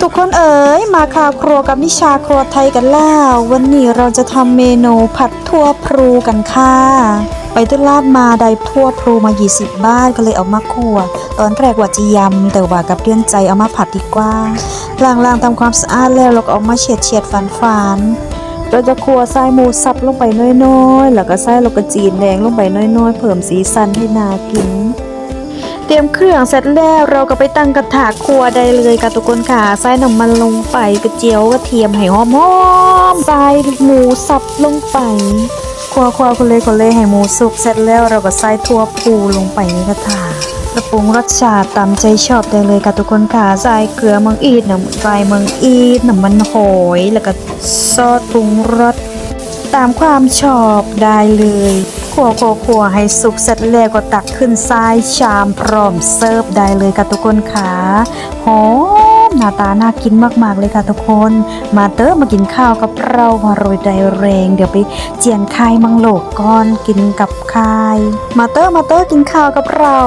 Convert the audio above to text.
ทุกคนเอ๋ยมาข่าวครัวกับนิชาครัวไทยกันแล้ว วันนี้เราจะทำเมนูผัดทั่วพลูกันค่ะ ไปตลาดมาได้ทั่วพลูมา 20 บ้าทก็เลยเอามาคั่ว ตอนแรกว่าจะยำแต่ว่ากับเลี่ยนใจเอามาผัดดีกว่าล้างๆทำความสะอาดแล้วเราก็เอามาเฉียดเฉียดฟันฟันเราจะคั่วไส้หมูสับลงไปน้อยๆ แล้วก็ไส้เราก็จีนแดงลงไปน้อยๆ เพิ่มสีสันให้น่ากิน ตรียมเครื่องเสร็จแล้วเราก็ไปตั้งกระถาครัวได้เลยค่ะทุกคนค่ะใส่น้ำมันลงไปกระเจียวกระเทียมให้หอมๆใส่หมูสับลงไปคั่วคั่วคนเลยคนเลยให้หมูสุกเสร็จแล้วเราก็ใส่ทั่วปูลงไปในกระถางกระปรุงรสชาติตามใจชอบได้เลยค่ะทุกคนค่ะใส่เกลือเมืองอีดน้ำใส่เมืองอีดน้ำมันหอยแล้วก็ซอสปรุงรสตามความชอบได้เลย วขัวขัวให้สุกเสร็จแล้วก็ตักขึ้นซ้ายชามพร้อมเสิร์ฟได้เลยค่ะทุกคนค่ะหอมหน้าตาน่ากินมากๆเลยค่ะทุกคน มาเตอร์มากินข้าวกับเรามาโรยใจแรง เดี๋ยวไปเจียนไข่มังโลกก้อนกินกับไข่มาเตอร์มาเตอร์กินข้าวกับเรา